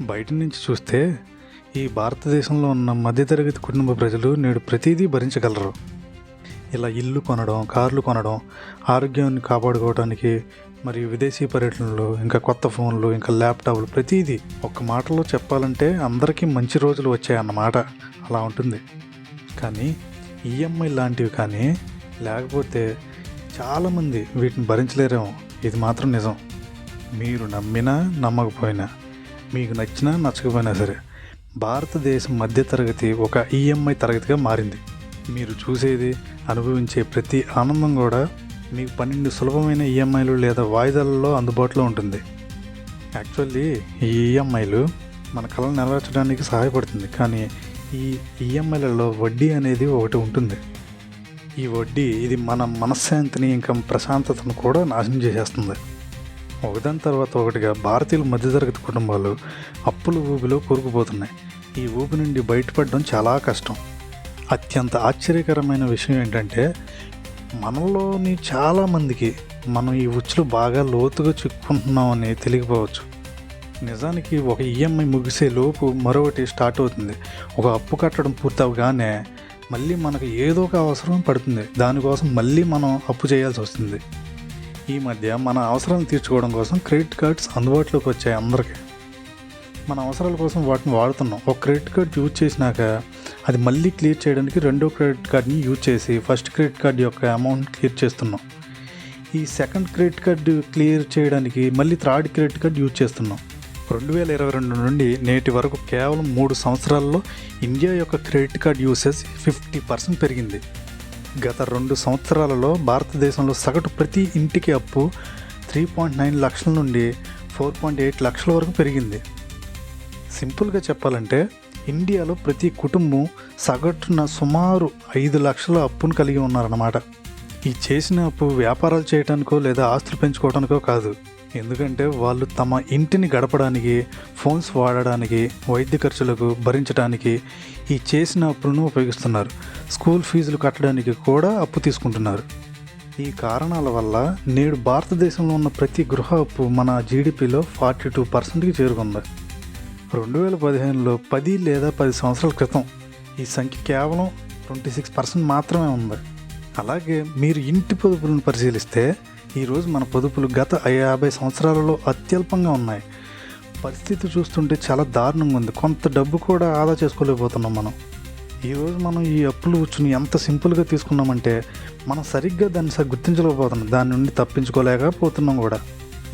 బయట నుంచి చూస్తే ఈ భారతదేశంలో ఉన్న మధ్యతరగతి కుటుంబ ప్రజలు నేడు ప్రతిదీ భరించగలరు. ఇలా ఇల్లు కొనడం కార్లు కొనడం ఆరోగ్యాన్ని కాపాడుకోవడానికి మరియు విదేశీ పర్యటనలు ఇంకా కొత్త ఫోన్లు ఇంకా ల్యాప్టాప్లు ప్రతిదీ ఒక్క మాటలో చెప్పాలంటే అందరికీ మంచి రోజులు వచ్చాయన్నమాట. అలా ఉంటుంది. కానీ ఈఎంఐ లాంటివి కానీ లేకపోతే చాలామంది వీటిని భరించలేరేమో. ఇది మాత్రం నిజం. మీరు నమ్మినా నమ్మకపోయినా మీకు నచ్చినా నచ్చకపోయినా సరే భారతదేశం మధ్యతరగతి ఒక ఈఎంఐ తరగతిగా మారింది. మీరు చూసేది అనుభవించే ప్రతి ఆనందం కూడా మీకు పన్నెండు సులభమైన ఈఎంఐలు లేదా వాయిదాలలో అందుబాటులో ఉంటుంది. యాక్చువల్లీ ఈ ఈఎంఐలు మన కళను నెరవేర్చడానికి సహాయపడుతుంది. కానీ ఈ ఈఎంఐలలో వడ్డీ అనేది ఒకటి ఉంటుంది. ఈ వడ్డీ ఇది మన మనశ్శాంతిని ఇంకా ప్రశాంతతను కూడా నాశనం చేసేస్తుంది. ఒకదాని తర్వాత ఒకటిగా భారతీయుల మధ్యతరగతి కుటుంబాలు అప్పుల ఊబిలో కూరుకుపోతున్నాయి. ఈ ఊబి నుండి బయటపడడం చాలా కష్టం. అత్యంత ఆశ్చర్యకరమైన విషయం ఏంటంటే మనలోని చాలామందికి మనం ఈ ఉచ్చులు బాగా లోతుగా చిక్కుంటున్నామని తెలియకపోవచ్చు. నిజానికి ఒక ఈఎంఐ ముగిసే లోపు మరొకటి స్టార్ట్ అవుతుంది. ఒక అప్పు కట్టడం పూర్తవగానే మళ్ళీ మనకు ఏదో ఒక అవసరం పడుతుంది. దానికోసం మళ్ళీ మనం అప్పు చేయాల్సి వస్తుంది. ఈ మధ్య మన అవసరాలను తీర్చుకోవడం కోసం క్రెడిట్ కార్డ్స్ అందుబాటులోకి వచ్చాయి అందరికీ. మన అవసరాల కోసం వాటిని వాడుతున్నాం. ఒక క్రెడిట్ కార్డ్ యూజ్ చేసినాక అది మళ్ళీ క్లియర్ చేయడానికి రెండో క్రెడిట్ కార్డ్ని యూజ్ చేసి ఫస్ట్ క్రెడిట్ కార్డ్ యొక్క అమౌంట్ క్లియర్ చేస్తున్నాం. ఈ సెకండ్ క్రెడిట్ కార్డు క్లియర్ చేయడానికి మళ్ళీ థర్డ్ క్రెడిట్ కార్డ్ యూజ్ చేస్తున్నాం. రెండు వేల ఇరవై రెండు నుండి నేటి వరకు కేవలం మూడు సంవత్సరాల్లో ఇండియా యొక్క credit card usage fifty percent పెరిగింది. గత రెండు సంవత్సరాలలో భారతదేశంలో సగటు ప్రతి ఇంటికి అప్పు త్రీ పాయింట్ నైన్ లక్షల నుండి ఫోర్ పాయింట్ ఎయిట్ లక్షల వరకు పెరిగింది. సింపుల్గా చెప్పాలంటే ఇండియాలో ప్రతి కుటుంబం సగటున సుమారు ఐదు లక్షల అప్పును కలిగి ఉన్నారన్నమాట. ఈ చేసిన అప్పు వ్యాపారాలు చేయడానికో లేదా ఆస్తులు పెంచుకోవడానికో కాదు. ఎందుకంటే వాళ్ళు తమ ఇంటిని గడపడానికి ఫోన్స్ వాడడానికి వైద్య ఖర్చులకు భరించడానికి ఈ చేసిన అప్పులను ఉపయోగిస్తున్నారు. స్కూల్ ఫీజులు కట్టడానికి కూడా అప్పు తీసుకుంటున్నారు. ఈ కారణాల వల్ల నేడు భారతదేశంలో ఉన్న ప్రతి గృహ అప్పు మన జీడిపిలో ఫార్టీ టూ పర్సెంట్కి చేరుకుంది. రెండు వేల పదిహేనులో పది లేదా పది సంవత్సరాల క్రితం ఈ సంఖ్య కేవలం ట్వంటీ సిక్స్ పర్సెంట్ మాత్రమే ఉంది. అలాగే మీరు ఇంటి పొదుపులను పరిశీలిస్తే ఈరోజు మన పొదుపులు గత యాభై సంవత్సరాలలో అత్యల్పంగా ఉన్నాయి. పరిస్థితి చూస్తుంటే చాలా దారుణంగా ఉంది. కొంత డబ్బు కూడా ఆదా చేసుకోలేకపోతున్నాం మనం. ఈరోజు మనం ఈ అప్పులు కూర్చుని ఎంత సింపుల్గా తీసుకున్నామంటే మనం సరిగ్గా దాన్ని సరి గుర్తించలేకపోతున్నాం. దాని నుండి తప్పించుకోలేకపోతున్నాం కూడా.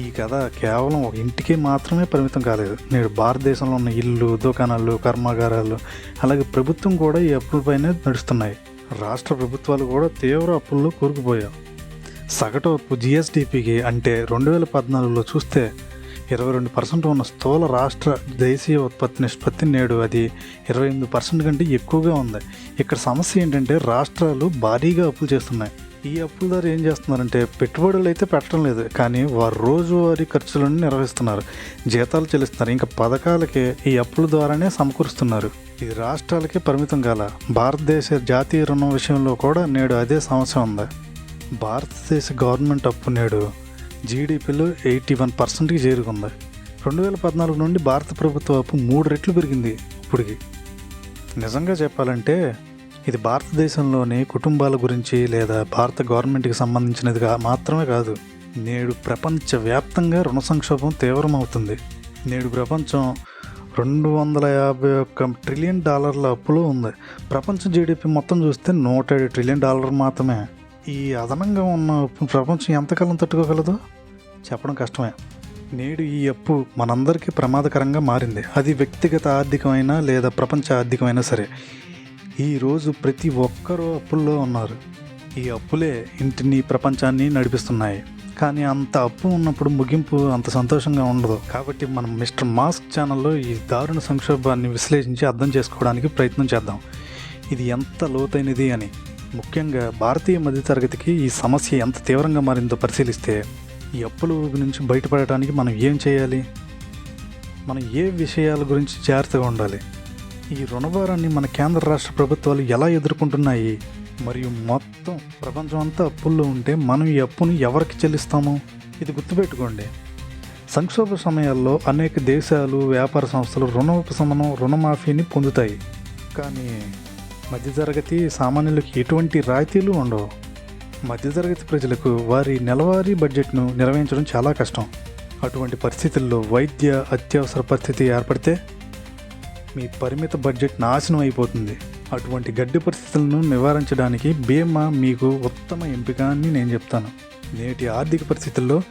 ఈ కథ కేవలం ఒక ఇంటికి మాత్రమే పరిమితం కాలేదు. నేడు భారతదేశంలో ఉన్న ఇల్లు దుకాణాలు కర్మాగారాలు అలాగే ప్రభుత్వం కూడా ఈ అప్పులపైనే నడుస్తున్నాయి. రాష్ట్ర ప్రభుత్వాలు కూడా తీవ్ర అప్పుల్లో కూరుకుపోయాయి. సగటు అప్పు జిఎస్డిపికి అంటే రెండు వేల పద్నాలుగులో చూస్తే ఇరవై రెండు పర్సెంట్ ఉన్న స్థూల రాష్ట్ర దేశీయ ఉత్పత్తి నిష్పత్తి నేడు అది ఇరవై ఎనిమిది పర్సెంట్ కంటే ఎక్కువగా ఉంది. ఇక్కడ సమస్య ఏంటంటే రాష్ట్రాలు భారీగా అప్పులు చేస్తున్నాయి. ఈ అప్పుల ద్వారా ఏం చేస్తున్నారంటే పెట్టుబడులు అయితే పెట్టడం లేదు. కానీ వారు రోజువారీ ఖర్చులను నిర్వహిస్తున్నారు. జీతాలు చెల్లిస్తున్నారు. ఇంకా పథకాలకి ఈ అప్పుల ద్వారానే సమకూరుస్తున్నారు. ఇది రాష్ట్రాలకే పరిమితం కాల. భారతదేశ జాతీయ రుణం విషయంలో కూడా నేడు అదే సమస్య ఉంది. భారతదేశ గవర్నమెంట్ అప్పు నేడు జీడిపిలో ఎయిటీ వన్ పర్సెంట్కి చేరుకుంది. రెండు వేల పద్నాలుగు నుండి భారత ప్రభుత్వ అప్పు మూడు రెట్లు పెరిగింది ఇప్పటికి. నిజంగా చెప్పాలంటే ఇది భారతదేశంలోని కుటుంబాల గురించి లేదా భారత గవర్నమెంట్కి సంబంధించినదిగా మాత్రమే కాదు. నేడు ప్రపంచవ్యాప్తంగా రుణ సంక్షోభం తీవ్రమవుతుంది. నేడు ప్రపంచం రెండు వందల యాభై ఒక్క ట్రిలియన్ డాలర్ల అప్పులో ఉంది. ప్రపంచ జీడిపి మొత్తం చూస్తే నూట ఏడు ట్రిలియన్ డాలర్ మాత్రమే. ఈ అదనంగా ఉన్న అప్పు ప్రపంచం ఎంతకాలం తట్టుకోగలదో? చెప్పడం కష్టమే. నేడు ఈ అప్పు మనందరికీ ప్రమాదకరంగా మారింది. అది వ్యక్తిగత ఆర్థికమైన లేదా ప్రపంచ ఆర్థికమైనా సరే. ఈరోజు ప్రతి ఒక్కరూ అప్పుల్లో ఉన్నారు. ఈ అప్పులే ఇంటిని ప్రపంచాన్ని నడిపిస్తున్నాయి. కానీ అంత అప్పు ఉన్నప్పుడు ముగింపు అంత సంతోషంగా ఉండదు. కాబట్టి మనం మిస్టర్ మాస్క్ ఛానల్లో ఈ దారుణ సంక్షోభాన్ని విశ్లేషించి అర్థం చేసుకోవడానికి ప్రయత్నం చేద్దాం. ఇది ఎంత లోతైనది అని. ముఖ్యంగా భారతీయ మధ్యతరగతికి ఈ సమస్య ఎంత తీవ్రంగా మారిందో పరిశీలిస్తే ఈ అప్పుల ఊబి నుంచి బయటపడటానికి మనం ఏం చేయాలి? మనం ఏ విషయాల గురించి జాగ్రత్తగా ఉండాలి? ఈ రుణభారాన్ని మన కేంద్ర రాష్ట్ర ప్రభుత్వాలు ఎలా ఎదుర్కొంటున్నాయి? మరియు మొత్తం ప్రపంచం అంతా అప్పుల్లో ఉంటే మనం ఈ అప్పును ఎవరికి చెల్లిస్తాము? ఇది గుర్తుపెట్టుకోండి. సంక్షోభ సమయాల్లో అనేక దేశాలు వ్యాపార సంస్థలు రుణ ఉపశమనం రుణమాఫీని పొందుతాయి. కానీ మధ్యతరగతి సామాన్యులకు ఎటువంటి రాయితీలు ఉండవు. మధ్యతరగతి ప్రజలకు వారి నెలవారీ బడ్జెట్ను నిర్వహించడం చాలా కష్టం. అటువంటి పరిస్థితుల్లో వైద్య అత్యవసర పరిస్థితి ఏర్పడితే మీ పరిమిత బడ్జెట్ నాశనం అయిపోతుంది. అటువంటి గడ్డి పరిస్థితులను నివారించడానికి బీమా మీకు ఉత్తమ ఎంపిక అని నేను చెప్తాను. నేటి ఆర్థిక పరిస్థితుల్లో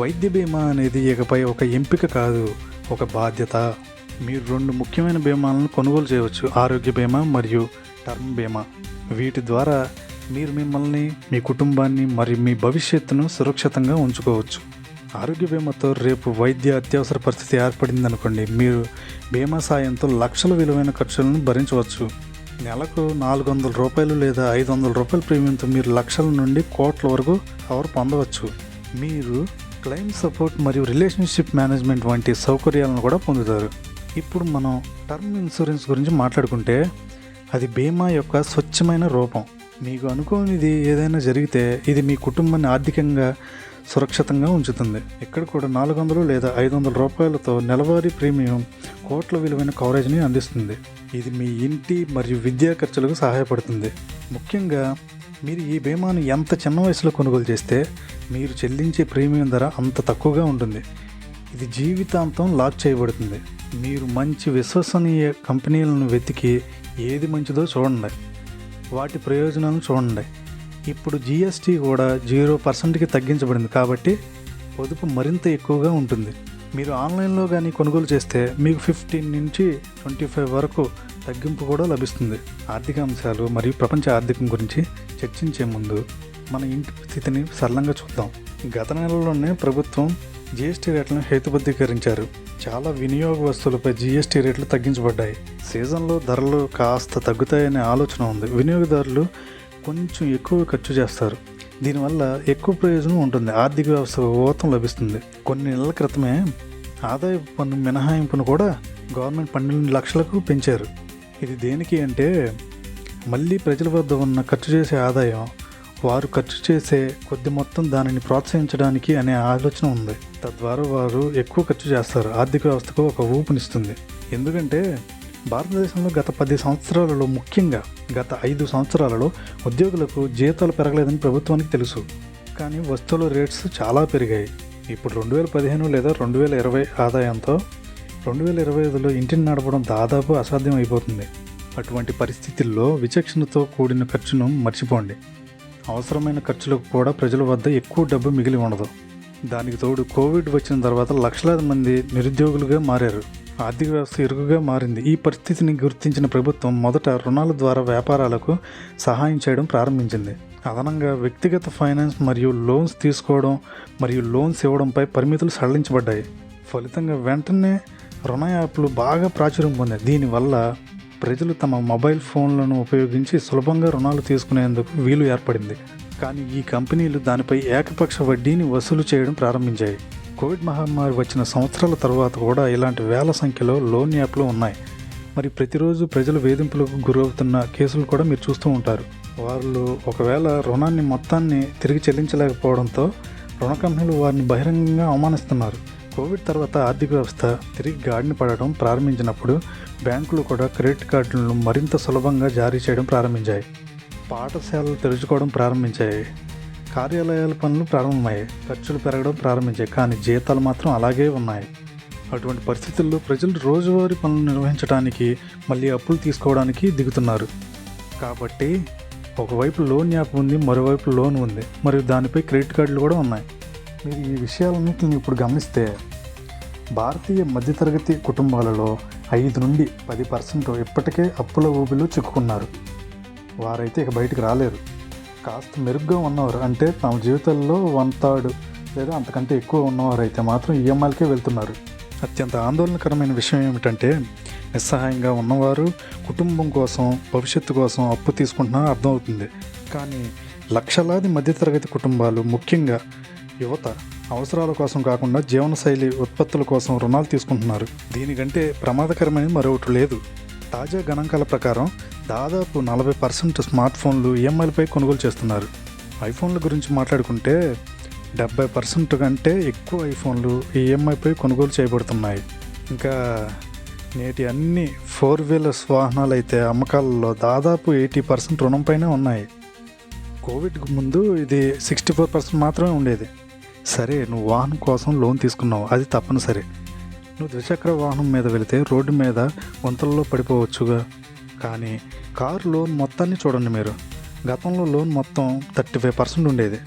వైద్య బీమా అనేది ఇకపై ఒక ఎంపిక కాదు ఒక బాధ్యత. మీరు రెండు ముఖ్యమైన బీమాలను కొనుగోలు చేయవచ్చు. ఆరోగ్య బీమా మరియు టర్మ్ బీమా. వీటి ద్వారా మీరు మిమ్మల్ని మీ కుటుంబాన్ని మరియు మీ భవిష్యత్తును సురక్షితంగా ఉంచుకోవచ్చు. ఆరోగ్య బీమాతో రేపు వైద్య అత్యవసర పరిస్థితి ఏర్పడింది అనుకోండి మీరు బీమా సాయంతో లక్షల విలువైన ఖర్చులను భరించవచ్చు. నెలకు నాలుగు వందల రూపాయలు లేదా ఐదు వందల రూపాయల ప్రీమియంతో మీరు లక్షల నుండి కోట్ల వరకు కవర్ పొందవచ్చు. మీరు క్లెయిమ్ సపోర్ట్ మరియు రిలేషన్షిప్ మేనేజ్మెంట్ వంటి సౌకర్యాలను కూడా పొందుతారు. ఇప్పుడు మనం టర్మ్ ఇన్సూరెన్స్ గురించి మాట్లాడుకుంటే అది బీమా యొక్క స్వచ్ఛమైన రూపం. మీకు అనుకోనిది ఏదైనా జరిగితే ఇది మీ కుటుంబాన్ని ఆర్థికంగా సురక్షితంగా ఉంచుతుంది. ఇక్కడ కూడా నాలుగు వందలు లేదా ఐదు వందల రూపాయలతో నెలవారీ ప్రీమియం కోట్ల విలువైన కవరేజ్ని అందిస్తుంది. ఇది మీ ఇంటి మరియు విద్యా ఖర్చులకు సహాయపడుతుంది. ముఖ్యంగా మీరు ఈ బీమాను ఎంత చిన్న వయసులో కొనుగోలు చేస్తే మీరు చెల్లించే ప్రీమియం ధర అంత తక్కువగా ఉంటుంది. ఇది జీవితాంతం లాక్ చేయబడుతుంది. మీరు మంచి విశ్వసనీయ కంపెనీలను వెతికి ఏది మంచిదో చూడండి. వాటి ప్రయోజనాలను చూడండి. ఇప్పుడు జిఎస్టీ కూడా జీరో పర్సెంట్కి తగ్గించబడింది కాబట్టి పొదుపు మరింత ఎక్కువగా ఉంటుంది. మీరు ఆన్లైన్లో కానీ కొనుగోలు చేస్తే మీకు ఫిఫ్టీన్ నుంచి ట్వంటీ ఫైవ్ వరకు తగ్గింపు కూడా లభిస్తుంది. ఆర్థిక అంశాలు మరియు ప్రపంచ ఆర్థికం గురించి చర్చించే ముందు మన ఇంటి స్థితిని సరళంగా చూద్దాం. గత నెలలోనే ప్రభుత్వం జిఎస్టీ రేట్లను హేతుబద్ధీకరించారు. చాలా వినియోగ వస్తువులపై జిఎస్టీ రేట్లు తగ్గించబడ్డాయి. సీజన్లో ధరలు కాస్త తగ్గుతాయనే ఆలోచన ఉంది. వినియోగదారులు కొంచెం ఎక్కువ ఖర్చు చేస్తారు. దీనివల్ల ఎక్కువ ప్రయోజనం ఉంటుంది. ఆర్థిక వ్యవస్థ ఊతం లభిస్తుంది. కొన్ని నెలల క్రితమే ఆదాయ పన్ను మినహాయింపును కూడా గవర్నమెంట్ పన్నెండు లక్షలకు పెంచారు. ఇది దేనికి అంటే మళ్ళీ ప్రజల వద్ద ఉన్న ఖర్చు చేసే ఆదాయం వారు ఖర్చు చేసే కొద్ది మొత్తం దానిని ప్రోత్సహించడానికి అనే ఆలోచన ఉంది. తద్వారా వారు ఎక్కువ ఖర్చు చేస్తారు. ఆర్థిక వ్యవస్థకు ఒక ఊపునిస్తుంది. ఎందుకంటే భారతదేశంలో గత పది సంవత్సరాలలో ముఖ్యంగా గత ఐదు సంవత్సరాలలో ఉద్యోగులకు జీతాలు పెరగలేదని ప్రభుత్వానికి తెలుసు. కానీ వస్తువుల రేట్స్ చాలా పెరిగాయి. ఇప్పుడు రెండు వేల పదిహేను లేదా రెండు వేల ఇరవై ఆదాయంతో రెండు వేల ఇరవై ఐదులో ఇంటిని నడపడం దాదాపు అసాధ్యం అయిపోతుంది అటువంటి పరిస్థితుల్లో విచక్షణతో కూడిన ఖర్చును మర్చిపోండి. అవసరమైన ఖర్చులకు కూడా ప్రజల వద్ద ఎక్కువ డబ్బు మిగిలి ఉండదు. దానికి తోడు కోవిడ్ వచ్చిన తర్వాత లక్షలాది మంది నిరుద్యోగులుగా మారారు. ఆర్థిక వ్యవస్థ ఇరుకుగా మారింది. ఈ పరిస్థితిని గుర్తించిన ప్రభుత్వం మొదట రుణాల ద్వారా వ్యాపారాలకు సహాయం చేయడం ప్రారంభించింది. అదనంగా వ్యక్తిగత ఫైనాన్స్ మరియు లోన్స్ తీసుకోవడం మరియు లోన్స్ ఇవ్వడంపై పరిమితులు సడలించబడ్డాయి. ఫలితంగా వెంటనే రుణ యాప్లు బాగా ప్రాచుర్యం పొందాయి. దీనివల్ల ప్రజలు తమ మొబైల్ ఫోన్లను ఉపయోగించి సులభంగా రుణాలు తీసుకునేందుకు వీలు ఏర్పడింది. కానీ ఈ కంపెనీలు దానిపై ఏకపక్ష వడ్డీని వసూలు చేయడం ప్రారంభించాయి. కోవిడ్ మహమ్మారి వచ్చిన సంవత్సరాల తర్వాత కూడా ఇలాంటి వేల సంఖ్యలో లోన్ యాప్లు ఉన్నాయి. మరి ప్రతిరోజు ప్రజలు వేధింపులకు గురవుతున్న కేసులు కూడా మీరు చూస్తూ ఉంటారు. వాళ్ళు ఒకవేళ రుణాన్ని మొత్తాన్ని తిరిగి చెల్లించలేకపోవడంతో రుణ కంపెనీలు వారిని బహిరంగంగా అవమానిస్తున్నారు. కోవిడ్ తర్వాత ఆర్థిక వ్యవస్థ తిరిగి గాడిని పడడం ప్రారంభించినప్పుడు బ్యాంకులు కూడా క్రెడిట్ కార్డులను మరింత సులభంగా జారీ చేయడం ప్రారంభించాయి. పాఠశాలలు తెరుచుకోవడం ప్రారంభించాయి. కార్యాలయాల పనులు ప్రారంభమయ్యాయి. ఖర్చులు పెరగడం ప్రారంభించాయి. కానీ జీతాలు మాత్రం అలాగే ఉన్నాయి. అటువంటి పరిస్థితుల్లో ప్రజలు రోజువారీ పనులు నిర్వహించడానికి మళ్ళీ అప్పులు తీసుకోవడానికి దిగుతున్నారు. కాబట్టి ఒకవైపు లోన్ యాప్ ఉంది మరోవైపు లోన్ ఉంది. మరియు దానిపై క్రెడిట్ కార్డులు కూడా ఉన్నాయి. మీరు ఈ విషయాలన్నింటిని ఇప్పుడు గమనిస్తే భారతీయ మధ్యతరగతి కుటుంబాలలో ఐదు నుండి పది పర్సెంట్ ఇప్పటికే అప్పుల ఊబిలో చిక్కుకున్నారు. వారైతే ఇక బయటికి రాలేరు. కాస్త మెరుగ్గా ఉన్నవారు అంటే తమ జీవితంలో వన్ థర్డ్ లేదా అంతకంటే ఎక్కువ ఉన్నవారు అయితే మాత్రం ఈఎంఐలకే వెళ్తున్నారు. అత్యంత ఆందోళనకరమైన విషయం ఏమిటంటే నిస్సహాయంగా ఉన్నవారు కుటుంబం కోసం భవిష్యత్తు కోసం అప్పు తీసుకుంటున్నా అర్థమవుతుంది. కానీ లక్షలాది మధ్యతరగతి కుటుంబాలు ముఖ్యంగా యువత అవసరాల కోసం కాకుండా జీవనశైలి ఉత్పత్తుల కోసం రుణాలు తీసుకుంటున్నారు. దీనికంటే ప్రమాదకరమైనది మరొకటి లేదు. తాజా గణాంకాల ప్రకారం దాదాపు నలభై పర్సెంట్ స్మార్ట్ ఫోన్లు ఈఎంఐలపై కొనుగోలు చేస్తున్నారు. ఐఫోన్ల గురించి మాట్లాడుకుంటే డెబ్బై పర్సెంట్ కంటే ఎక్కువ ఐఫోన్లు ఈఎంఐపై కొనుగోలు చేయబడుతున్నాయి. ఇంకా నేటి అన్ని ఫోర్ వీలర్స్ వాహనాలు అయితే అమ్మకాలలో దాదాపు ఎయిటీ పర్సెంట్ రుణంపైనే ఉన్నాయి. కోవిడ్కు ముందు ఇది సిక్స్టీ ఫోర్ పర్సెంట్ మాత్రమే ఉండేది. సరే నువ్వు వాహనం కోసం లోన్ తీసుకున్నావు. అది తప్పనిసరి. నువ్వు ద్విచక్ర వాహనం మీద వెళితే రోడ్డు మీద వంతలలో పడిపోవచ్చుగా. కానీ కారు లోన్ మొత్తాన్ని చూడండి మీరు. గతంలో లోన్ మొత్తం థర్టీ ఫైవ్ పర్సెంట్ ఉండేది.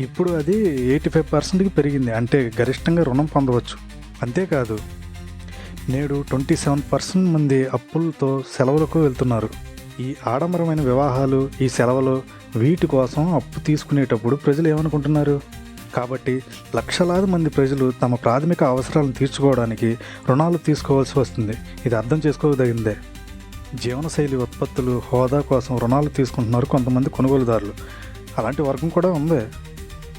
ఇప్పుడు అది ఎయిటీ ఫైవ్ పర్సెంట్కి పెరిగింది. అంటే గరిష్టంగా రుణం పొందవచ్చు. అంతేకాదు నేడు ట్వంటీ సెవెన్ పర్సెంట్ మంది అప్పులతో సెలవులకు వెళ్తున్నారు. ఈ ఆడంబరమైన వివాహాలు ఈ సెలవులు వీటి కోసం అప్పు తీసుకునేటప్పుడు ప్రజలు ఏమనుకుంటున్నారు? కాబట్టి లక్షలాది మంది ప్రజలు తమ ప్రాథమిక అవసరాలను తీర్చుకోవడానికి రుణాలు తీసుకోవాల్సి వస్తుంది. ఇది అర్థం చేసుకోదగిందే. జీవనశైలి ఉత్పత్తులు హోదా కోసం రుణాలు తీసుకుంటున్నారు కొంతమంది కొనుగోలుదారులు. అలాంటి వర్గం కూడా ఉంది.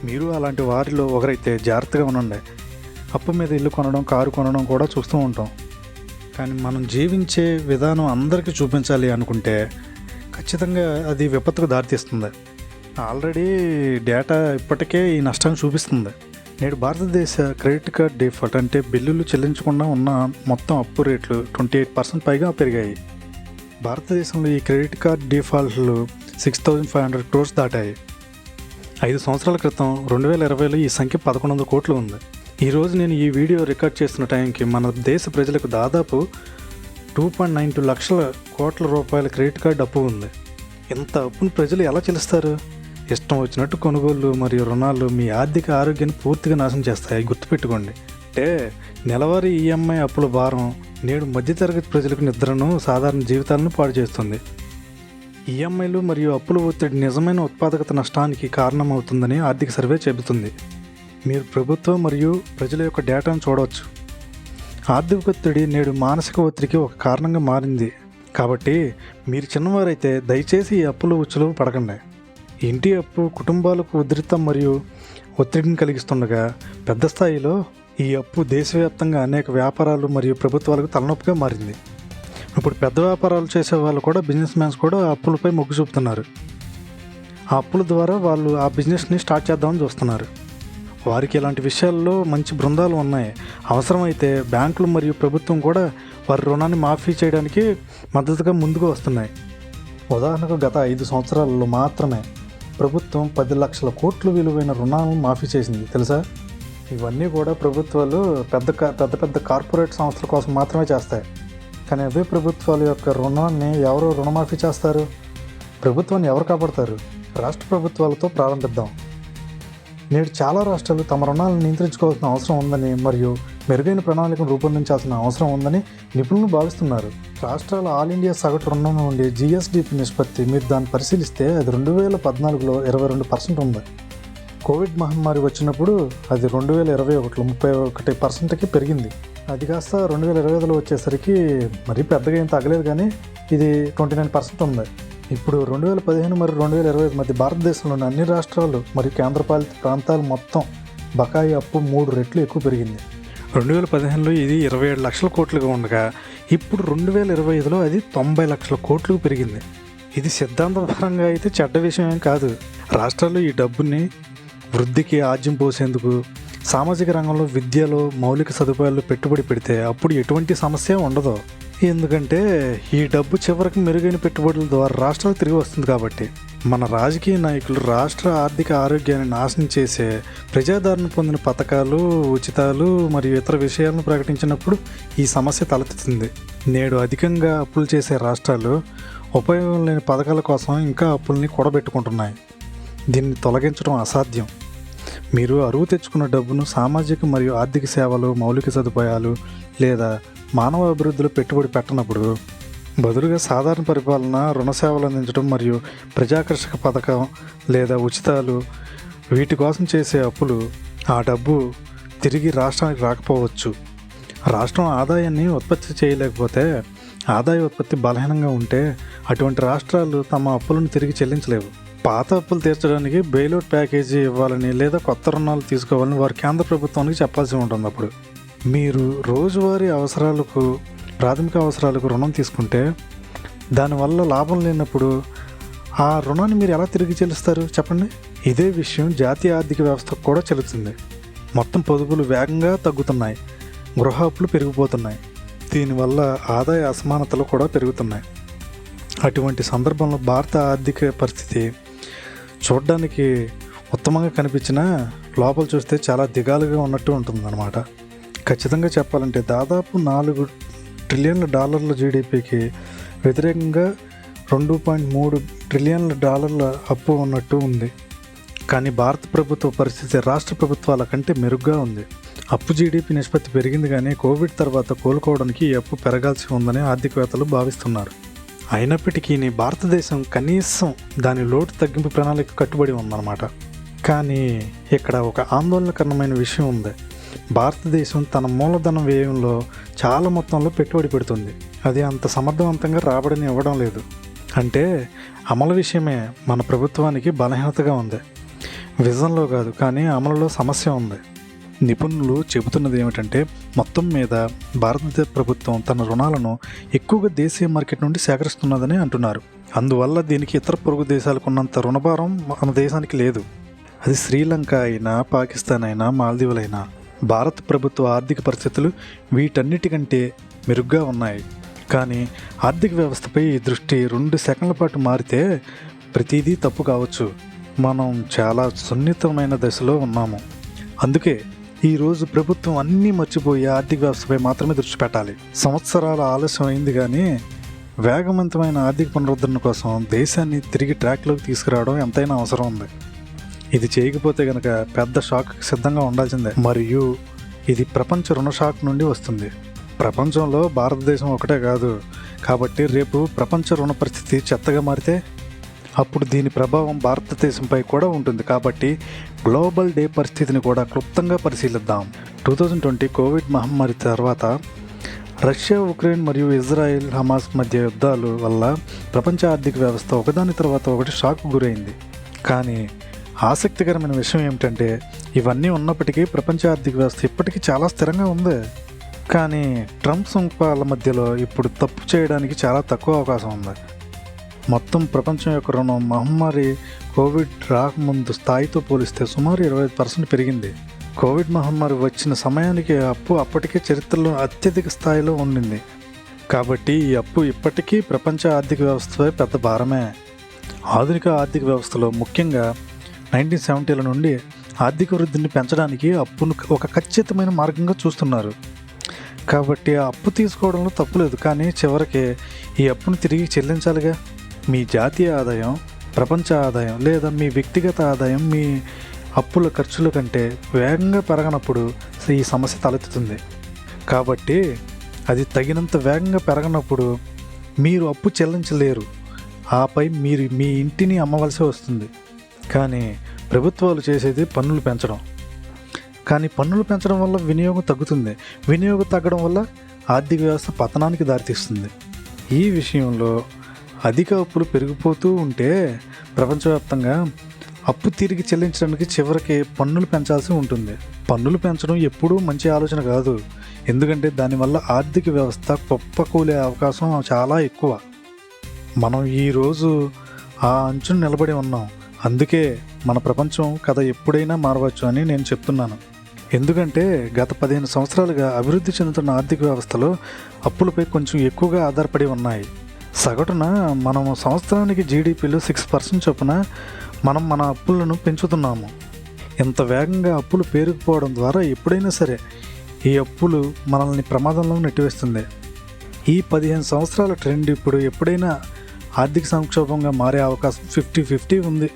మీరు అలాంటి వారిలో ఒకరైతే జాగ్రత్తగా ఉండండి. అప్పు మీద ఇల్లు కొనడం కారు కొనడం కూడా చూస్తూ ఉంటాం. కానీ మనం జీవించే విధానం అందరికీ చూపించాలి అనుకుంటే ఖచ్చితంగా అది విపత్తుకు దారితీస్తుంది. ఆల్రెడీ డేటా ఇప్పటికే ఈ నష్టాన్ని చూపిస్తుంది. నేడు భారతదేశ క్రెడిట్ కార్డ్ డిఫాల్ట్ అంటే బిల్లులు చెల్లించకుండా ఉన్న మొత్తం అప్పు రేట్లు ట్వంటీ ఎయిట్ పర్సెంట్ పైగా పెరిగాయి. భారతదేశంలో ఈ credit card డిఫాల్ట్లు six thousand five hundred crores దాటాయి. ఐదు సంవత్సరాల క్రితం రెండు వేల ఇరవైలో ఈ సంఖ్య పదకొండు వందల కోట్లు ఉంది. ఈరోజు నేను ఈ వీడియో రికార్డ్ చేస్తున్న టైంకి మన దేశ ప్రజలకు దాదాపు టూ పాయింట్ నైన్ టూ లక్షల కోట్ల రూపాయల క్రెడిట్ కార్డు అప్పు ఉంది. ఇంత అప్పును ప్రజలు ఎలా చెల్లిస్తారు? ఇష్టం వచ్చినట్టు కొనుగోళ్ళు మరియు రుణాలు మీ ఆర్థిక ఆరోగ్యాన్ని పూర్తిగా నాశనం చేస్తాయి. గుర్తుపెట్టుకోండి. అంటే నెలవారీ ఈఎంఐ అప్పుల భారం నేడు మధ్యతరగతి ప్రజలకు నిద్రను సాధారణ జీవితాలను పాడు చేస్తుంది. ఈఎంఐలు మరియు అప్పుల ఒత్తిడి నిజమైన ఉత్పాదకత నష్టానికి కారణమవుతుందని ఆర్థిక సర్వే చెబుతుంది. మీరు ప్రభుత్వం మరియు ప్రజల యొక్క డేటాను చూడవచ్చు. ఆర్థిక ఒత్తిడి నేడు మానసిక ఒత్తిడికి ఒక కారణంగా మారింది. కాబట్టి మీరు చిన్నవారైతే దయచేసి ఈ అప్పుల ఉచ్చులో పడకండి. ఇంటి అప్పు కుటుంబాలకు ఉధృతం మరియు ఒత్తిడిని కలిగిస్తుండగా పెద్ద స్థాయిలో ఈ అప్పు దేశవ్యాప్తంగా అనేక వ్యాపారాలు మరియు ప్రభుత్వాలకు తలనొప్పిగా మారింది. ఇప్పుడు పెద్ద వ్యాపారాలు చేసే వాళ్ళు కూడా బిజినెస్ మ్యాన్స్ కూడా అప్పులపై మొగ్గు చూపుతున్నారు. ఆ అప్పుల ద్వారా వాళ్ళు ఆ బిజినెస్ని స్టార్ట్ చేద్దామని చూస్తున్నారు. వారికి ఇలాంటి విషయాల్లో మంచి బృందాలు ఉన్నాయి. అవసరమైతే బ్యాంకులు మరియు ప్రభుత్వం కూడా వారి రుణాన్ని మాఫీ చేయడానికి మద్దతుగా ముందుకు వస్తున్నాయి. ఉదాహరణకు గత ఐదు సంవత్సరాలలో మాత్రమే ప్రభుత్వం పది లక్షల కోట్ల విలువైన రుణాలను మాఫీ చేసింది తెలుసా? ఇవన్నీ కూడా ప్రభుత్వాలు పెద్ద కా- పెద్ద పెద్ద కార్పొరేట్ సంస్థల కోసం మాత్రమే చేస్తాయి. కానీ అవే ప్రభుత్వాల యొక్క రుణాన్ని ఎవరు రుణమాఫీ చేస్తారు? ప్రభుత్వాన్ని ఎవరు కాపాడతారు? రాష్ట్ర ప్రభుత్వాలతో ప్రారంభిద్దాం. నేడు చాలా రాష్ట్రాలు తమ రుణాలను నియంత్రించుకోవాల్సిన అవసరం ఉందని మరియు మెరుగైన ప్రణాళికను రూపొందించాల్సిన అవసరం ఉందని నిపుణులు భావిస్తున్నారు. రాష్ట్రాల ఆల్ ఇండియా సగటు రుణం నుండి జిఎస్డిపి నిష్పత్తి. మీరు దాన్ని పరిశీలిస్తే అది రెండు వేల పద్నాలుగులో ఇరవై రెండు పర్సెంట్ ఉంది. కోవిడ్ మహమ్మారి వచ్చినప్పుడు అది రెండు వేల ఇరవై ఒకటిలో ముప్పై ఒకటి పర్సెంట్కి పెరిగింది. అది కాస్త రెండు వేల ఇరవై ఐదులో వచ్చేసరికి మరీ పెద్దగా ఏం తగ్గలేదు కానీ ఇది ట్వంటీ నైన్ పర్సెంట్ ఉంది. ఇప్పుడు రెండు వేల పదిహేను మరియు రెండు వేల ఇరవై ఐదు మధ్య భారతదేశంలోని అన్ని రాష్ట్రాలు మరియు కేంద్రపాలిత ప్రాంతాలు మొత్తం బకాయి అప్పు మూడు రెట్లు ఎక్కువ పెరిగింది. రెండు వేల పదిహేనులో ఇది ఇరవై ఏడు లక్షల కోట్లుగా ఉండగా ఇప్పుడు రెండు వేల ఇరవై ఐదులో అది తొంభై లక్షల కోట్లకు పెరిగింది. ఇది సిద్ధాంతపరంగా అయితే చెడ్డ విషయం ఏం కాదు. రాష్ట్రాలు ఈ డబ్బుని వృద్ధికి ఆజ్యం పోసేందుకు సామాజిక రంగంలో విద్యలో మౌలిక సదుపాయాలు పెట్టుబడి పెడితే అప్పుడు ఎటువంటి సమస్య ఉండదు. ఎందుకంటే ఈ డబ్బు చివరికి మెరుగైన పెట్టుబడుల ద్వారా రాష్ట్రాలకు తిరిగి వస్తుంది కాబట్టి. మన రాజకీయ నాయకులు రాష్ట్ర ఆర్థిక ఆరోగ్యాన్ని నాశనం చేసే ప్రజాదరణ పొందిన పథకాలు ఉచితాలు మరియు ఇతర విషయాలను ప్రకటించినప్పుడు ఈ సమస్య తలెత్తుతుంది. నేడు అధికంగా అప్పులు చేసే రాష్ట్రాలు ఉపయోగం లేని పథకాల కోసం ఇంకా అప్పుల్ని కూడబెట్టుకుంటున్నాయి. దీన్ని తొలగించడం అసాధ్యం. మీరు అరువు తెచ్చుకున్న డబ్బును సామాజిక మరియు ఆర్థిక సేవలు మౌలిక సదుపాయాలు లేదా మానవ అభివృద్ధిలో పెట్టుబడి పెట్టనప్పుడు బదులుగా సాధారణ పరిపాలన రుణ సేవలు అందించడం మరియు ప్రజాకర్షక పథకం లేదా ఉచితాలు వీటి కోసం చేసే అప్పులు ఆ డబ్బు తిరిగి రాష్ట్రానికి రాకపోవచ్చు. రాష్ట్రం ఆదాయాన్ని ఉత్పత్తి చేయలేకపోతే ఆదాయ ఉత్పత్తి బలహీనంగా ఉంటే అటువంటి రాష్ట్రాలు తమ అప్పులను తిరిగి చెల్లించలేవు. పాత అప్పులు తీర్చడానికి బెయిలౌట్ ప్యాకేజీ ఇవ్వాలని లేదా కొత్త రుణాలు తీసుకోవాలని వారు కేంద్ర ప్రభుత్వానికి చెప్పాల్సి ఉంటుంది అప్పుడు. మీరు రోజువారీ అవసరాలకు ప్రాథమిక అవసరాలకు రుణం తీసుకుంటే దానివల్ల లాభం లేనప్పుడు ఆ రుణాన్ని మీరు ఎలా తిరిగి చెల్లిస్తారు? చెప్పండి. ఇదే విషయం జాతీయ ఆర్థిక వ్యవస్థకు కూడా చెల్లుతుంది. మొత్తం పొదుపులు వేగంగా తగ్గుతున్నాయి. గృహ అప్పులు పెరిగిపోతున్నాయి. దీనివల్ల ఆదాయ అసమానతలు కూడా పెరుగుతున్నాయి. అటువంటి సందర్భంలో భారత ఆర్థిక పరిస్థితి చూడడానికి ఉత్తమంగా కనిపించినా లోపల చూస్తే చాలా దిగాలుగా ఉన్నట్టు ఉంటుందన్నమాట. ఖచ్చితంగా చెప్పాలంటే దాదాపు నాలుగు ట్రిలియన్ల డాలర్ల జీడిపికి వ్యతిరేకంగా రెండు పాయింట్ మూడు ట్రిలియన్ల డాలర్ల అప్పు ఉన్నట్టు ఉంది. కానీ భారత ప్రభుత్వ పరిస్థితి రాష్ట్ర ప్రభుత్వాల కంటే మెరుగ్గా ఉంది. అప్పు జీడిపి నిష్పత్తి పెరిగింది కానీ కోవిడ్ తర్వాత కోలుకోవడానికి ఈ అప్పు పెరగాల్సి ఉందని ఆర్థికవేత్తలు భావిస్తున్నారు. అయినప్పటికీ నీ భారతదేశం కనీసం దాని లోటు తగ్గింపు ప్రణాళిక కట్టుబడి ఉందన్నమాట. కానీ ఇక్కడ ఒక ఆందోళనకరమైన విషయం ఉంది. భారతదేశం తన మూలధన వ్యయంలో చాలా మొత్తంలో పెట్టుబడి పెడుతుంది. అది అంత సమర్థవంతంగా రాబడిని ఇవ్వడం లేదు. అంటే అమలు విషయమే మన ప్రభుత్వానికి బలహీనతగా ఉంది. విజన్లో కాదు కానీ అమలులో సమస్య ఉంది. నిపుణులు చెబుతున్నది ఏమిటంటే మొత్తం మీద భారతదేశ ప్రభుత్వం తన రుణాలను ఎక్కువగా దేశీయ మార్కెట్ నుండి సేకరిస్తున్నదని అంటున్నారు. అందువల్ల దీనికి ఇతర పొరుగు దేశాలకు ఉన్నంత రుణభారం మన దేశానికి లేదు. అది శ్రీలంక అయినా పాకిస్తాన్ అయినా మాల్దీవులైనా భారత ప్రభుత్వ ఆర్థిక పరిస్థితులు వీటన్నిటికంటే మెరుగ్గా ఉన్నాయి. కానీ ఆర్థిక వ్యవస్థపై ఈ దృష్టి రెండు సెకండ్ల పాటు మారితే ప్రతిదీ తప్పు కావచ్చు. మనం చాలా సున్నితమైన దశలో ఉన్నాము. అందుకే ఈరోజు ప్రభుత్వం అన్నీ మర్చిపోయి ఆర్థిక వ్యవస్థపై మాత్రమే దృష్టి పెట్టాలి. సంవత్సరాల ఆలస్యం అయింది కానీ వేగవంతమైన ఆర్థిక పునరుద్ధరణ కోసం దేశాన్ని తిరిగి ట్రాక్లోకి తీసుకురావడం ఎంతైనా అవసరం ఉంది. ఇది చేయకపోతే గనక పెద్ద షాక్ సిద్ధంగా ఉండాల్సిందే. మరియు ఇది ప్రపంచ రుణ షాక్ నుండి వస్తుంది. ప్రపంచంలో భారతదేశం ఒకటే కాదు. కాబట్టి రేపు ప్రపంచ రుణ పరిస్థితి చెత్తగా మారితే అప్పుడు దీని ప్రభావం భారతదేశంపై కూడా ఉంటుంది. కాబట్టి గ్లోబల్ డే పరిస్థితిని కూడా క్లుప్తంగా పరిశీలిద్దాం. టూ థౌజండ్ ట్వంటీ కోవిడ్ మహమ్మారి తర్వాత రష్యా ఉక్రెయిన్ మరియు ఇజ్రాయెల్ హమాస్ మధ్య యుద్ధాలు వల్ల ప్రపంచ ఆర్థిక వ్యవస్థ ఒకదాని తర్వాత ఒకటి షాక్ గురైంది. కానీ ఆసక్తికరమైన విషయం ఏమిటంటే ఇవన్నీ ఉన్నప్పటికీ ప్రపంచ ఆర్థిక వ్యవస్థ ఇప్పటికీ చాలా స్థిరంగా ఉంది. కానీ ట్రంప్ సుంకాల మధ్యలో ఇప్పుడు తప్పు చేయడానికి చాలా తక్కువ అవకాశం ఉంది. మొత్తం ప్రపంచం యొక్క రుణం మహమ్మారి కోవిడ్ రాకముందు స్థాయితో పోలిస్తే సుమారు ఇరవై పర్సెంట్ పెరిగింది. కోవిడ్ మహమ్మారి వచ్చిన సమయానికి అప్పు అప్పటికే చరిత్రలో అత్యధిక స్థాయిలో ఉండింది. కాబట్టి ఈ అప్పు ఇప్పటికీ ప్రపంచ ఆర్థిక వ్యవస్థపై పెద్ద భారమే. ఆధునిక ఆర్థిక వ్యవస్థలో ముఖ్యంగా నైన్టీన్ సెవెంటీల నుండి ఆర్థిక వృద్ధిని పెంచడానికి అప్పును ఒక ఖచ్చితమైన మార్గంగా చూస్తున్నారు. కాబట్టి ఆ అప్పు తీసుకోవడంలో తప్పులేదు కానీ చివరికి ఈ అప్పును తిరిగి చెల్లించాలిగా? మీ జాతీయ ఆదాయం ప్రపంచ ఆదాయం లేదా మీ వ్యక్తిగత ఆదాయం మీ అప్పుల ఖర్చుల కంటే వేగంగా పెరగనప్పుడు ఈ సమస్య తలెత్తుతుంది. కాబట్టి అది తగినంత వేగంగా పెరగనప్పుడు మీరు అప్పు చెల్లించలేరు. ఆపై మీరు మీ ఇంటిని అమ్మవలసి వస్తుంది. కానీ ప్రభుత్వాలు చేసేది పన్నులు పెంచడం. కానీ పన్నులు పెంచడం వల్ల వినియోగం తగ్గుతుంది. వినియోగం తగ్గడం వల్ల ఆర్థిక వ్యవస్థ పతనానికి దారితీస్తుంది. ఈ విషయంలో అధిక అప్పులు పెరిగిపోతూ ఉంటే ప్రపంచవ్యాప్తంగా అప్పు తిరిగి చెల్లించడానికి చివరికి పన్నులు పెంచాల్సి ఉంటుంది. పన్నులు పెంచడం ఎప్పుడూ మంచి ఆలోచన కాదు. ఎందుకంటే దానివల్ల ఆర్థిక వ్యవస్థ కుప్పకూలే అవకాశం చాలా ఎక్కువ. మనం ఈరోజు ఆ అంచును నిలబడి ఉన్నాం. అందుకే మన ప్రపంచం కథ ఎప్పుడైనా మారవచ్చు అని నేను చెప్తున్నాను. ఎందుకంటే గత పదిహేను సంవత్సరాలుగా అభివృద్ధి చెందుతున్న ఆర్థిక వ్యవస్థలో అప్పులపై కొంచెం ఎక్కువగా ఆధారపడి ఉన్నాయి. సగటున మనం సంవత్సరానికి జీడిపిలో సిక్స్ పర్సెంట్ చొప్పున మనం మన అప్పులను పెంచుతున్నాము. ఇంత వేగంగా అప్పులు పేరుకుపోవడం ద్వారా ఎప్పుడైనా సరే ఈ అప్పులు మనల్ని ప్రమాదంలో నెట్టివేస్తుంది. ఈ పదిహేను సంవత్సరాల ట్రెండ్ ఇప్పుడు ఎప్పుడైనా ఆర్థిక సంక్షోభంగా మారే అవకాశం ఫిఫ్టీ ఫిఫ్టీ ఉంది.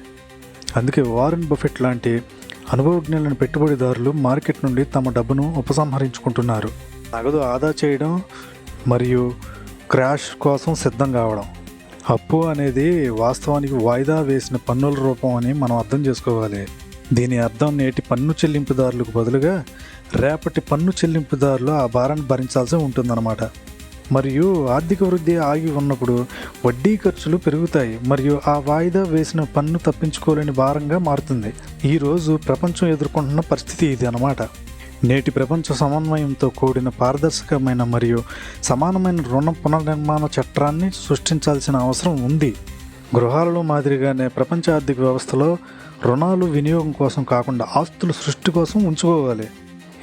అందుకే వారెన్ బఫెట్ లాంటి అనుభవజ్ఞులైన పెట్టుబడిదారులు మార్కెట్ నుండి తమ డబ్బును ఉపసంహరించుకుంటున్నారు. నగదు ఆదా చేయడం మరియు క్రాష్ కోసం సిద్ధం కావడం. అప్పు అనేది వాస్తవానికి వాయిదా వేసిన పన్నుల రూపం అని మనం అర్థం చేసుకోవాలి. దీని అర్థం నేటి పన్ను చెల్లింపుదారులకు బదులుగా రేపటి పన్ను చెల్లింపుదారులు ఆ భారాన్ని భరించాల్సి ఉంటుందన్నమాట. మరియు ఆర్థిక వృద్ధి ఆగి ఉన్నప్పుడు వడ్డీ ఖర్చులు పెరుగుతాయి మరియు ఆ వాయిదా వేసిన పన్ను తప్పించుకోలేని భారంగా మారుతుంది. ఈరోజు ప్రపంచం ఎదుర్కొంటున్న పరిస్థితి ఇది అన్నమాట. నేటి ప్రపంచ సమన్వయంతో కూడిన పారదర్శకమైన మరియు సమానమైన రుణ పునర్నిర్మాణ చట్టాన్ని సృష్టించాల్సిన అవసరం ఉంది. గృహాలలో మాదిరిగానే ప్రపంచ ఆర్థిక వ్యవస్థలో రుణాలు వినియోగం కోసం కాకుండా ఆస్తుల సృష్టి కోసం ఉంచుకోవాలి.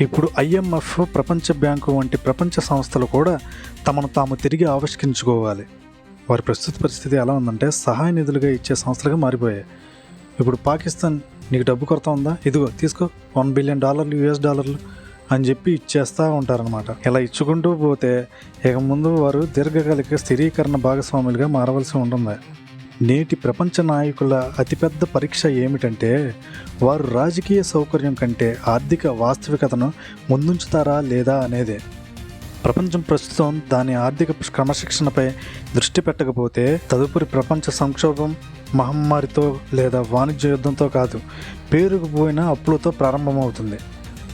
ఇప్పుడు ఐఎంఎఫ్ ప్రపంచ బ్యాంకు వంటి ప్రపంచ సంస్థలు కూడా తమను తాము తిరిగి ఆవిష్కరించుకోవాలి. వారి ప్రస్తుత పరిస్థితి ఎలా ఉందంటే సహాయ నిధులుగా ఇచ్చే సంస్థలుగా మారిపోయాయి. ఇప్పుడు పాకిస్తాన్ నీకు డబ్బు కొరత ఉందా? ఇదిగో తీసుకో వన్ బిలియన్ డాలర్లు యుఎస్ డాలర్లు అని చెప్పి ఇచ్చేస్తూ ఉంటారనమాట ఇలా ఇచ్చుకుంటూ పోతే ఇక ముందు వారు దీర్ఘకాలిక స్థిరీకరణ భాగస్వాములుగా మారవలసి ఉంటుంది. నేటి ప్రపంచ నాయకుల అతిపెద్ద పరీక్ష ఏమిటంటే వారు రాజకీయ సౌకర్యం కంటే ఆర్థిక వాస్తవికతను ముందుంచుతారా లేదా అనేదే. ప్రపంచం ప్రస్తుతం దాని ఆర్థిక క్రమశిక్షణపై దృష్టి పెట్టకపోతే తదుపరి ప్రపంచ సంక్షోభం మహమ్మారితో లేదా వాణిజ్య యుద్ధంతో కాదు పేరుకుపోయిన అప్పులతో ప్రారంభమవుతుంది.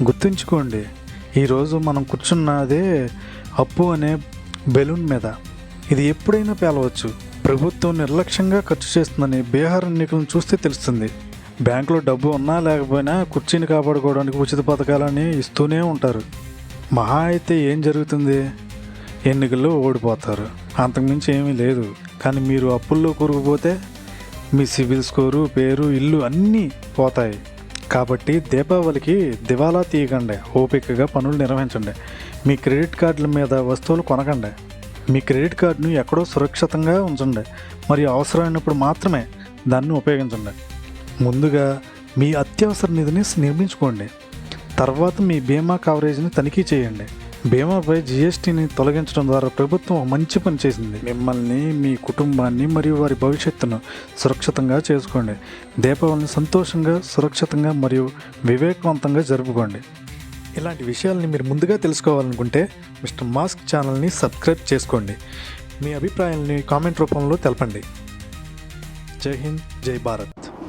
గుర్తుంచుకోండి ఈరోజు మనం కూర్చున్నదే అప్పు అనే బెలూన్ మీద. ఇది ఎప్పుడైనా పేలవచ్చు. ప్రభుత్వం నిర్లక్ష్యంగా ఖర్చు చేస్తుందని బీహార్ ఎన్నికలను చూస్తే తెలుస్తుంది. బ్యాంకులో డబ్బు ఉన్నా లేకపోయినా కుర్చీని కాపాడుకోవడానికి ఉచిత పథకాలని ఇస్తూనే ఉంటారు. మహా అయితే ఏం జరుగుతుంది? ఎన్నికల్లో ఓడిపోతారు. అంతకుమించి ఏమీ లేదు. కానీ మీరు అప్పుల్లో కూరుకుపోతే మీ సివిల్ స్కోరు పేరు ఇల్లు అన్నీ పోతాయి. కాబట్టి దీపావళికి దివాలా తీయకండి. ఓపికగా పనులు నిర్వహించండి. మీ క్రెడిట్ కార్డుల మీద వస్తువులు కొనకండి. మీ క్రెడిట్ కార్డును ఎక్కడో సురక్షితంగా ఉంచండి. మరియు అవసరమైనప్పుడు మాత్రమే దాన్ని ఉపయోగించండి. ముందుగా మీ అత్యవసర నిధిని నిర్మించుకోండి. తర్వాత మీ బీమా కవరేజ్ని తనిఖీ చేయండి. బీమాపై జిఎస్టీని తొలగించడం ద్వారా ప్రభుత్వం ఒక మంచి పని చేసింది. మిమ్మల్ని మీ కుటుంబాన్ని మరియు వారి భవిష్యత్తును సురక్షితంగా చేసుకోండి. దీపావళిని సంతోషంగా సురక్షితంగా మరియు వివేకవంతంగా జరుపుకోండి. ఇలాంటి విషయాల్ని మీరు ముందుగా తెలుసుకోవాలనుకుంటే మిస్టర్ మాస్క్ ఛానల్ని సబ్స్క్రైబ్ చేసుకోండి. మీ అభిప్రాయాల్ని కామెంట్ రూపంలో తెలపండి. జై హింద్ జై భారత్.